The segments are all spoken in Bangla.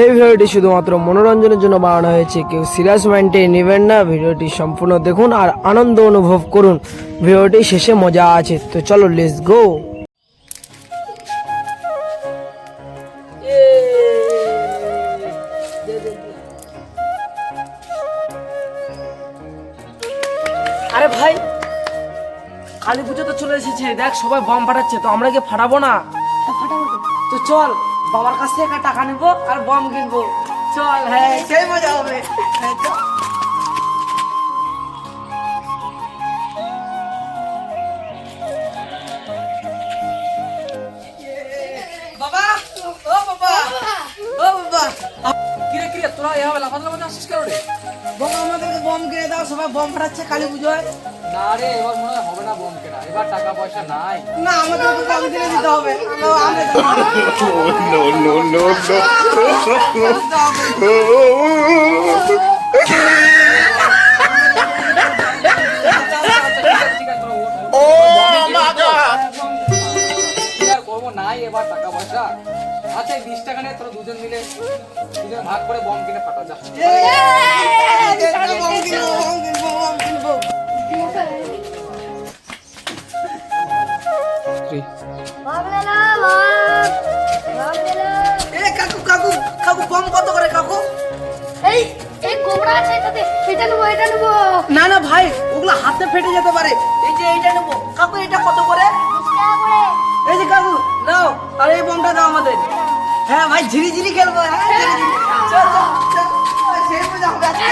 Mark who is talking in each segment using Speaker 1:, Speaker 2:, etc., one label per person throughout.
Speaker 1: এই ভিডিওটি শুধুমাত্র মনোরঞ্জনের জন্য বানানো হয়েছে। কেউ সিরিয়াস মাইন্ডে নেবেন না ভিডিওটি সম্পূর্ণ দেখুন আর আনন্দ অনুভব করুন। ভিডিওটি শেষে মজা আছে তো চলো লেটস গো আরে ভাই কালী পুজো তো চলে এসেছে দেখ সবাই বম ফাটাচ্ছে তো আমরা কি ফাটাবো না? তো চল। বাবার কাছ থেকে টাকা নিবো আর বম কিনবো। চল হ্যাঁ। সেই মজা হবে। হ্যাঁ। বাবা ও বাবা ও বাবা।
Speaker 2: কিরে কিরে তোরা এভাবে লাফাতে লাফাতে আসিস কেন রে?
Speaker 1: বম কিনে দাও সবাই বম ফাটাচ্ছে কালী পুজোয়
Speaker 2: না রে এবার মনে হয় হবে না বম কেনা। এবার টাকা পয়সা নাই।
Speaker 1: না আমাদেরকে বম কিনে। দিতে হবে না,
Speaker 2: ও মা গড নাই এবার টাকা পয়সা। আচ্ছা এই বিশ টাকা নিয়ে তোরা দুজন মিলে দুজন ভাগ করে বম কিনে ফাটা যা।
Speaker 1: কাকু কাকু কাকু বম কত করে কাকু?
Speaker 3: এই এই কোবরা আছে এটাতে এটা নেব এটা নেব।
Speaker 1: না না ভাই ওগুলো হাতে ফেটে যেতে পারে। এই যে এইটা নেব। কাকু এটা কত করে। এই যে কাকু নাও আর এই বমটা দাও আমাদের। হ্যাঁ ভাই ঝিরি ঝিরি খেলব হ্যাঁ। চল চল আজকে।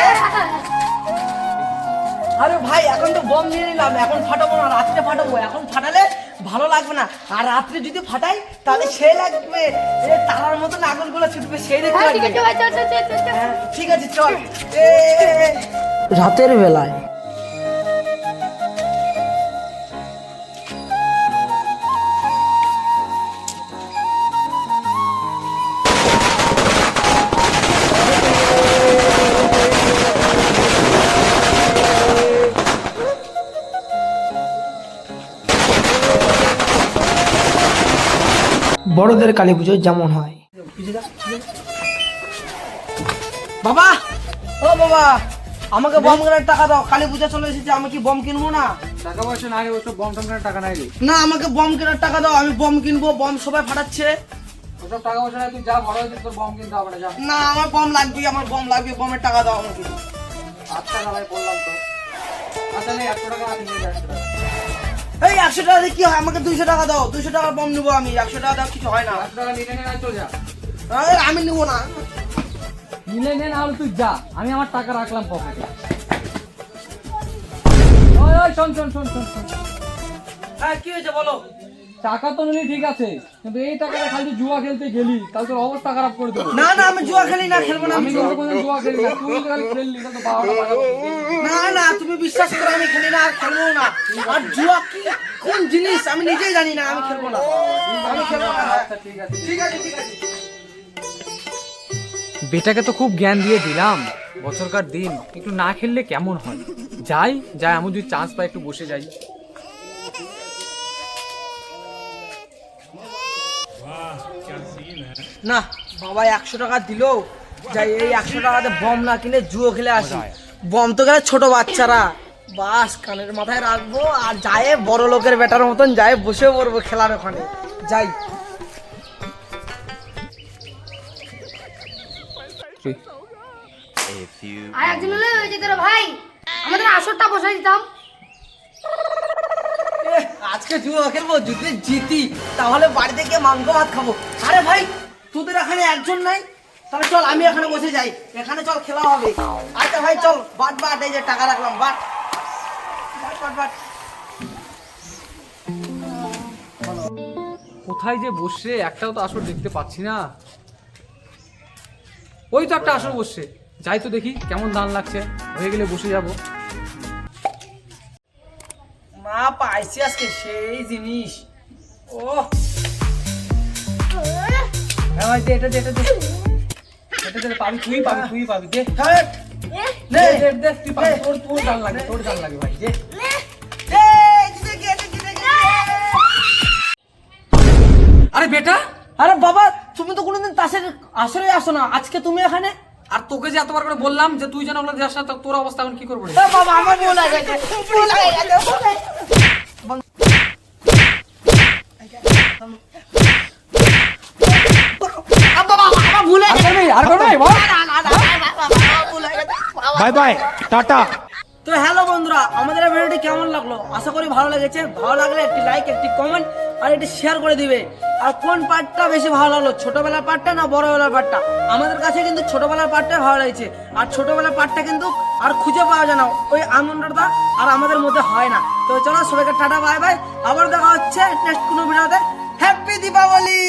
Speaker 1: আরে ভাই এখন তো বম নিয়ে নিলাম এখন ফাটাবো না রাত্রে ফাটাবো। এখন ফাটালে ভালো লাগবে না। আর রাত্রে যদি ফাটাই তাহলে সে লাগবে এ তারার মতন আগুনগুলো ছুটবে সেই দেখতে
Speaker 3: হ্যাঁ ঠিক আছে চল চল চল, চল চল
Speaker 1: হ্যাঁ, ঠিক আছে চল। রাতের বেলায় বড়দের কালী পুজো যেমন হয়। বাবা! ও বাবা! আমাকে বম কেনার টাকা দাও। কালী পূজা চলে এসেছে আমি কি বম কিনবো না?
Speaker 2: টাকা পয়সা নাই ওসব বম টম কেনার টাকা নাই রে।
Speaker 1: না আমাকে বম কেনার টাকা দাও আমি বম কিনবো বম সবাই ফাটাচ্ছে।
Speaker 2: ওসব টাকা পয়সা নাই তুই যা বড় হয়েছিস তোর বম কিনতে হবে না যা।
Speaker 1: না আমার বম লাগবে আমার বম লাগবে বমের টাকা দাও আমাকে।
Speaker 2: আচ্ছা দাদাই বললাম তো। আচ্ছা নে একশো টাকা আমি নিয়ে যাচ্ছি।
Speaker 1: এই একশো টাকা দিয়ে কি হয়? আমাকে দুইশো টাকা দাও। দুইশো টাকা কম নেব আমি। একশো টাকা দাও কিছু হয় না।
Speaker 2: একশো টাকা নিয়ে
Speaker 1: আমি নেব না।
Speaker 2: নিলে নে না তুই যা। আমি আমার টাকা রাখলাম পকেটে ওই ওই শোন শোন শোন শোন
Speaker 1: হ্যাঁ কি হয়েছে বলো?
Speaker 2: টাকা তো নিলি ঠিক আছে কিন্তু এই টাকাটা খালি জুয়া খেলতে গেলি তাহলে তোর অবস্থা খারাপ করে দেবো।
Speaker 1: না না আমি জুয়া খেলি না খেলব না
Speaker 2: আমি কিন্তু কোনো জুয়া খেলি না তুই তো খালি খেললি তো
Speaker 1: না না তুমি বিশ্বাস করো আমি খেলি না আর খেলব না। আর জুয়া কি কোন জিনিস আমি নিজেই জানি না আমি খেলব না। আমি খেলব না।
Speaker 2: আচ্ছা ঠিক আছে।
Speaker 1: ঠিক আছে ঠিক আছে।
Speaker 2: বেটাকে তো খুব জ্ঞান দিয়ে দিলাম বছরকার দিন একটু না খেললে কেমন হয়? যাই যাই আমি যদি চান্স পাই একটু বসে যাই।
Speaker 1: না বাবা একশো টাকা দিলো। যাই এই একশো টাকাতে বম না কিনে জুয়ো খেলে আসি। বম তো গেলে ছোট বাচ্চারা। বাস কানের মাথায় রাখব আর যায় বড় লোকের বেটার মতন যায় বসে পড়ব খেলার ওখানে। যাই।
Speaker 3: আর একজন হলে ওই যে ভাই। আমাদের আসরটা বসাই দিতাম।
Speaker 1: আজকে জুয়ো খেলব যদি জিতি তাহলে বাড়িতে গিয়ে মাংস ভাত খাব। আরে ভাই তোদের এখানে একজন নাই? তাহলে চল আমি এখানে বসে যাই। এখানে চল খেলা হবে। আচ্ছা ভাই চল বাট বাট এই যে টাকা রাখলাম বাট। But but but.
Speaker 2: কোথায় যে বসে একটাও তো আসর দেখতে পাচ্ছি না। ওই তো একটা আসর বসছে। যাই তো দেখি কেমন দান লাগছে। হয়ে গেলে বসে যাব।
Speaker 1: মা পাইছি আজকে সেই জিনিস। ও হ্যাঁ দে এটা দে এটা দে।
Speaker 2: এটা দে, পাবি তুই পাবি তুই পাবি দে।
Speaker 1: নে।
Speaker 2: দে, দে তুই পাবি। তোর লাগে তোর লাগে ভাই দে। আরে বেটা
Speaker 1: আরে বাবা তুমি তো কোনোদিন তাসের আসরে আসো না। আজকে তুমি এখানে
Speaker 2: আর তোকে যে এতবার করে বললাম যে তুই যেন ওগুলো যাস না তোর অবস্থা এখন কি করব?
Speaker 1: বাবা আমার ভুল হয়ে গেছে। ভুল হয়ে গেছে তো হ্যালো বন্ধুরা আমাদের ভিডিওটি কেমন লাগল? আশা করি ভালো লেগেছে। ভালো লাগলে একটি লাইক একটি কমেন্ট আর একটি শেয়ার করে দিবে। আর কোন পার্টটা বেশি ভালো লাগল ছোটবেলার পার্টটা না বড়বেলার পার্টটা আমাদের কাছে কিন্তু ছোটবেলার পার্টটা ভালো লাগছে। আর ছোটবেলার পার্টটা কিন্তু আর খুঁজে পাওয়া যায় না ওই আনন্দটা আর আমাদের মধ্যে হয় না। তো চলো সবাইকে টাটা বাই বাই আবার দেখা হচ্ছে নেক্সট কোনো ভিডিওতে। হ্যাপি দীপাবলি